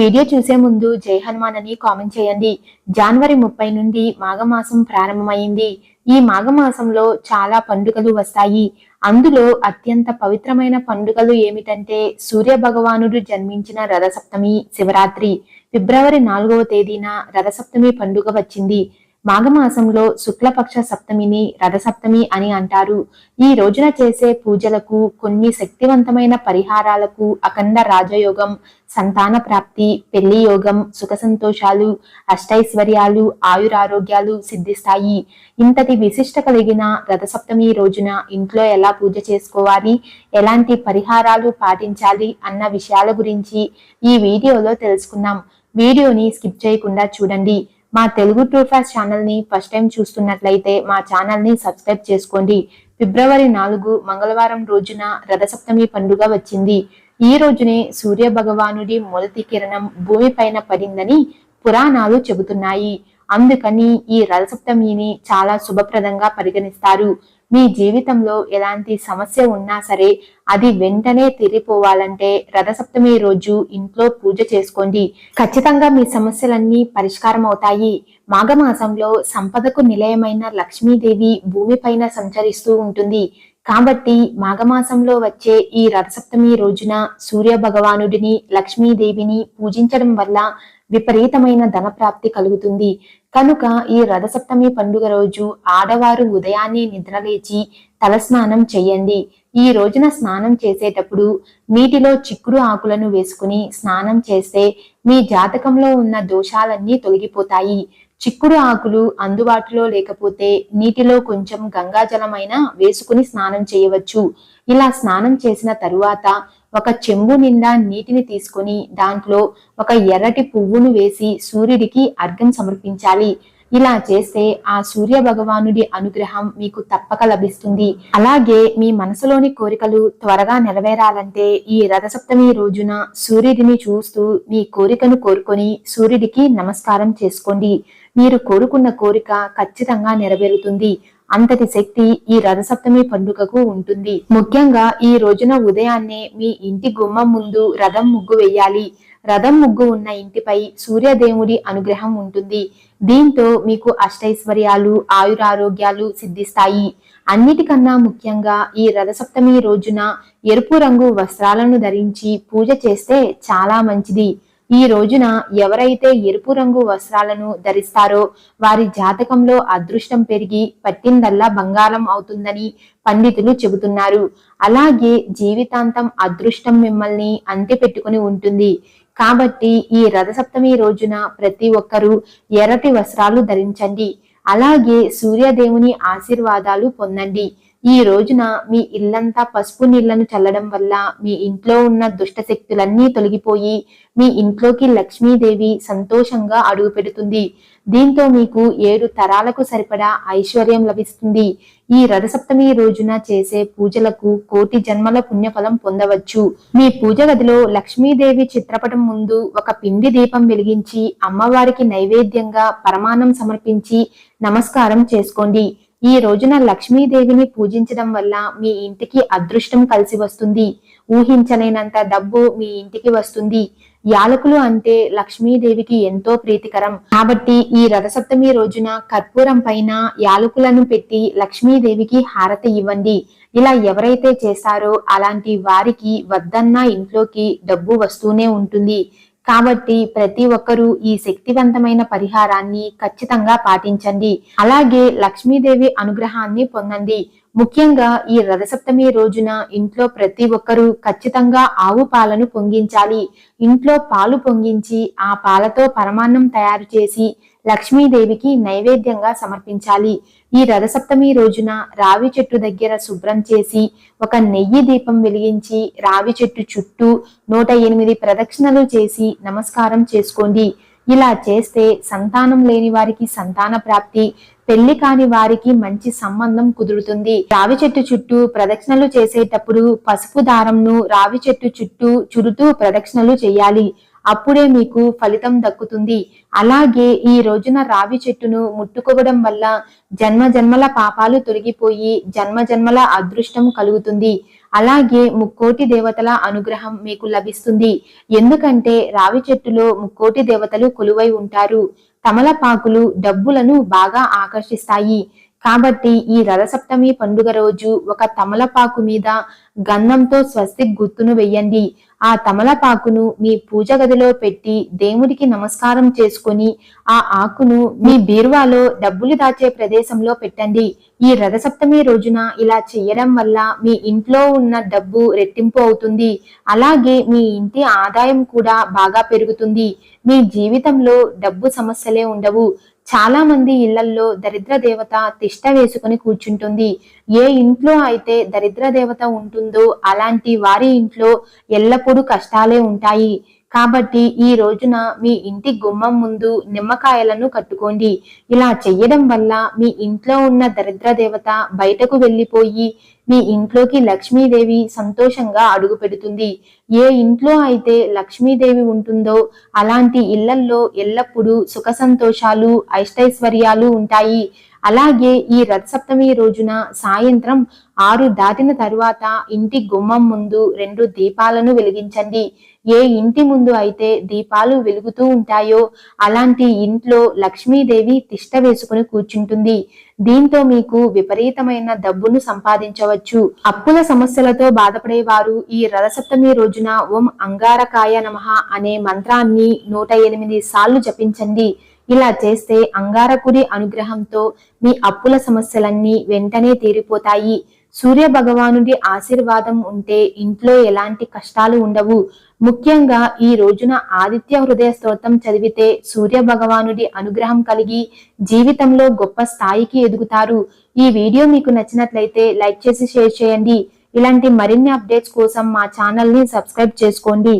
Video చూసే ముందు జై హనుమాన్ అని కామెంట్ చేయండి. జనవరి ముప్పై నుండి మాఘమాసం ప్రారంభమైంది. ఈ మాఘమాసంలో చాలా పండుగలు వస్తాయి. అందులో అత్యంత పవిత్రమైన పండుగలు ఏమిటంటే సూర్య భగవానుడు జన్మించిన రథసప్తమి శివరాత్రి. ఫిబ్రవరి నాలుగవ తేదీన రథసప్తమి పండుగ వచ్చింది. మాఘమాసంలో శుక్లపక్ష సప్తమిని రథసప్తమి అని అంటారు. ఈ రోజున చేసే పూజలకు కొన్ని శక్తివంతమైన పరిహారాలకు అఖండ రాజయోగం సంతాన ప్రాప్తి పెళ్ళి యోగం సుఖ సంతోషాలు అష్టైశ్వర్యాలు ఆయురారోగ్యాలు సిద్ధిస్తాయి. ఇంతటి విశిష్ట కలిగిన రథసప్తమి రోజున ఇంట్లో ఎలా పూజ చేసుకోవాలి ఎలాంటి పరిహారాలు పాటించాలి అన్న విషయాల గురించి ఈ వీడియోలో తెలుసుకుందాం. వీడియోని స్కిప్ చేయకుండా చూడండి. మా తెలుగు ట్రూ ఫాస్ట్ ఛానల్ని ఫస్ట్ టైం చూస్తున్నట్లయితే మా ఛానల్ని సబ్స్క్రైబ్ చేసుకోండి. ఫిబ్రవరి నాలుగు మంగళవారం రోజున రథసప్తమి పండుగ వచ్చింది. ఈ రోజునే సూర్య భగవానుడి మొదటి కిరణం భూమిపైన పడిందని పురాణాలు చెబుతున్నాయి. అందుకని ఈ రథసప్తమిని చాలా శుభప్రదంగా పరిగణిస్తారు. మీ జీవితంలో ఎలాంటి సమస్య ఉన్నా సరే అది వెంటనే తీరిపోవాలంటే రథసప్తమి రోజు ఇంట్లో పూజ చేసుకోండి. ఖచ్చితంగా మీ సమస్యలన్నీ పరిష్కారం అవుతాయి. మాఘమాసంలో సంపదకు నిలయమైన లక్ష్మీదేవి భూమిపైన సంచరిస్తూ ఉంటుంది. కాబట్టి మాఘమాసంలో వచ్చే ఈ రథసప్తమి రోజున సూర్య భగవానుడిని లక్ష్మీదేవిని పూజించడం వల్ల విపరీతమైన ధనప్రాప్తి కలుగుతుంది. కనుక ఈ రథసప్తమి పండుగ రోజు ఆడవారు ఉదయాన్నే నిద్రలేచి తలస్నానం చేయండి. ఈ రోజున స్నానం చేసేటప్పుడు నీటిలో చిక్కుడు ఆకులను వేసుకుని స్నానం చేస్తే మీ జాతకంలో ఉన్న దోషాలన్నీ తొలగిపోతాయి. చిక్కుడు ఆకులు అందుబాటులో లేకపోతే నీటిలో కొంచెం గంగాజలమైనా వేసుకుని స్నానం చేయవచ్చు. ఇలా స్నానం చేసిన తరువాత ఒక చెంబు నిండా నీటిని తీసుకొని దాంట్లో ఒక ఎర్రటి పువ్వును వేసి సూర్యుడికి అర్ఘం సమర్పించాలి. ఇలా చేస్తే ఆ సూర్య భగవానుడి అనుగ్రహం మీకు తప్పక లభిస్తుంది. అలాగే మీ మనసులోని కోరికలు త్వరగా నెరవేరాలంటే ఈ రథసప్తమి రోజున సూర్యుడిని చూస్తూ మీ కోరికను కోరుకొని సూర్యుడికి నమస్కారం చేసుకోండి. మీరు కోరుకున్న కోరిక ఖచ్చితంగా నెరవేరుతుంది. అంతటి శక్తి ఈ రథసప్తమి పండుగకు ఉంటుంది. ముఖ్యంగా ఈ రోజున ఉదయాన్నే మీ ఇంటి గుమ్మం ముందు రథం ముగ్గు వేయాలి. రథం ముగ్గు ఉన్న ఇంటిపై సూర్యదేవుడి అనుగ్రహం ఉంటుంది. దీంతో మీకు అష్టైశ్వర్యాలు ఆయురారోగ్యాలు సిద్ధిస్తాయి. అన్నిటికన్నా ముఖ్యంగా ఈ రథసప్తమి రోజున ఎరుపు రంగు వస్త్రాలను ధరించి పూజ చేస్తే చాలా మంచిది. ఈ రోజున ఎవరైతే ఎరుపు రంగు వస్త్రాలను ధరిస్తారో వారి జాతకంలో అదృష్టం పెరిగి పట్టిందల్లా బంగారం అవుతుందని పండితులు చెబుతున్నారు. అలాగే జీవితాంతం అదృష్టం మిమ్మల్ని అంటి పెట్టుకుని ఉంటుంది. కాబట్టి ఈ రథసప్తమి రోజున ప్రతి ఒక్కరూ ఎర్రటి వస్త్రాలు ధరించండి. అలాగే సూర్యదేవుని ఆశీర్వాదాలు పొందండి. ఈ రోజున మీ ఇల్లంతా పసుపు నీళ్ళను చల్లడం వల్ల మీ ఇంట్లో ఉన్న దుష్ట శక్తులన్నీ తొలగిపోయి మీ ఇంట్లోకి లక్ష్మీదేవి సంతోషంగా అడుగు పెడుతుంది. దీంతో మీకు ఏడు తరాలకు సరిపడా ఐశ్వర్యం లభిస్తుంది. ఈ రథసప్తమి రోజున చేసే పూజలకు కోటి జన్మల పుణ్యఫలం పొందవచ్చు. మీ పూజ గదిలో లక్ష్మీదేవి చిత్రపటం ముందు ఒక పిండి దీపం వెలిగించి అమ్మవారికి నైవేద్యంగా పరమాన్నం సమర్పించి నమస్కారం చేసుకోండి. ఈ రోజున లక్ష్మీదేవిని పూజించడం వల్ల మీ ఇంటికి అదృష్టం కలిసి వస్తుంది. ఊహించలేనంత డబ్బు మీ ఇంటికి వస్తుంది. యాలకులు అంటే లక్ష్మీదేవికి ఎంతో ప్రీతికరం. కాబట్టి ఈ రథసప్తమి రోజున కర్పూరం పైన యాలకులను పెట్టి లక్ష్మీదేవికి హారతి ఇవ్వండి. ఇలా ఎవరైతే చేస్తారో అలాంటి వారికి వద్దన్న ఇంట్లోకి డబ్బు వస్తూనే ఉంటుంది. కాబట్టి ప్రతి ఒక్కరూ ఈ శక్తివంతమైన పరిహారాన్ని ఖచ్చితంగా పాటించండి. అలాగే లక్ష్మీదేవి అనుగ్రహాన్ని పొందండి. ముఖ్యంగా ఈ రథసప్తమి రోజున ఇంట్లో ప్రతి ఒక్కరూ ఖచ్చితంగా ఆవు పాలను పొంగించాలి. ఇంట్లో పాలు పొంగించి ఆ పాలతో పరమాన్నం తయారు చేసి లక్ష్మీదేవికి నైవేద్యంగా సమర్పించాలి. ఈ రథసప్తమి రోజున రావి చెట్టు దగ్గర శుభ్రం చేసి ఒక నెయ్యి దీపం వెలిగించి రావి చెట్టు చుట్టూ నూట ఎనిమిది ప్రదక్షిణలు చేసి నమస్కారం చేసుకోండి. ఇలా చేస్తే సంతానం లేని వారికి సంతాన ప్రాప్తి పెళ్ళి కాని వారికి మంచి సంబంధం కుదురుతుంది. రావి చెట్టు చుట్టూ ప్రదక్షిణలు చేసేటప్పుడు పసుపు దారంను రావి చెట్టు చుట్టూ చురుతూ ప్రదక్షిణలు చేయాలి. అప్పుడే మీకు ఫలితం దక్కుతుంది. అలాగే ఈ రోజున రావి చెట్టును ముట్టుకోవడం వల్ల జన్మ జన్మల పాపాలు తొలగిపోయి జన్మ జన్మల అదృష్టం కలుగుతుంది. అలాగే ముక్కోటి దేవతల అనుగ్రహం మీకు లభిస్తుంది. ఎందుకంటే రావి చెట్టులో ముక్కోటి దేవతలు కొలువై ఉంటారు. తమలపాకులు డబ్బులను బాగా ఆకర్షిస్తాయి. కాబట్టి ఈ రథసప్తమి పండుగ రోజు ఒక తమలపాకు మీద గంధంతో స్వస్తి గుర్తును వెయ్యండి. ఆ తమలపాకును మీ పూజ గదిలో పెట్టి దేవుడికి నమస్కారం చేసుకొని ఆ ఆకును మీ బీరువాలో డబ్బులు దాచే ప్రదేశంలో పెట్టండి. ఈ రథసప్తమి రోజున ఇలా చేయడం వల్ల మీ ఇంట్లో ఉన్న డబ్బు రెట్టింపు అవుతుంది. అలాగే మీ ఇంటి ఆదాయం కూడా బాగా పెరుగుతుంది. మీ జీవితంలో డబ్బు సమస్యలే ఉండవు. చాలా మంది ఇళ్ళల్లో దరిద్ర దేవత తిష్ట వేసుకుని కూర్చుంటుంది. ఏ ఇంట్లో అయితే దరిద్ర దేవత ఉంటుందో అలాంటి వారి ఇంట్లో ఎల్లప్పుడూ కష్టాలే ఉంటాయి. కాబట్టి ఈ రోజున మీ ఇంటి గుమ్మం ముందు నిమ్మకాయలను కట్టుకోండి. ఇలా చెయ్యడం వల్ల మీ ఇంట్లో ఉన్న దరిద్ర దేవత బయటకు వెళ్ళిపోయి మీ ఇంట్లోకి లక్ష్మీదేవి సంతోషంగా అడుగు పెడుతుంది. ఏ ఇంట్లో అయితే లక్ష్మీదేవి ఉంటుందో అలాంటి ఇళ్ళల్లో ఎల్లప్పుడూ సుఖ సంతోషాలు ఐష్టైశ్వర్యాలు ఉంటాయి. అలాగే ఈ రథసప్తమి రోజున సాయంత్రం ఆరు దాటిన తరువాత ఇంటి గుమ్మం ముందు రెండు దీపాలను వెలిగించండి. ఏ ఇంటి ముందు అయితే దీపాలు వెలుగుతూ ఉంటాయో అలాంటి ఇంట్లో లక్ష్మీదేవి తిష్ట వేసుకుని కూర్చుంటుంది. దీంతో మీకు విపరీతమైన డబ్బును సంపాదించవచ్చు. అప్పుల సమస్యలతో బాధపడేవారు ఈ రథసప్తమి రోజున ఓం అంగారకాయ నమ అనే మంత్రాన్ని నూట ఎనిమిది సార్లు జపించండి. ఇలా చేస్తే అంగారకుడి అనుగ్రహంతో మీ అప్పుల సమస్యలన్నీ వెంటనే తీరిపోతాయి. సూర్య భగవానుడి ఆశీర్వాదం ఉంటే ఇంట్లో ఎలాంటి కష్టాలు ఉండవు. ముఖ్యంగా ఈ రోజున ఆదిత్య హృదయ స్తోత్రం చదివితే సూర్య భగవానుడి అనుగ్రహం కలిగి జీవితంలో గొప్ప స్థాయికి ఎదుగుతారు. ఈ వీడియో మీకు నచ్చినట్లయితే లైక్ చేసి షేర్ చేయండి. ఇలాంటి మరిన్ని అప్డేట్స్ కోసం మా ఛానల్ని సబ్స్క్రైబ్ చేసుకోండి.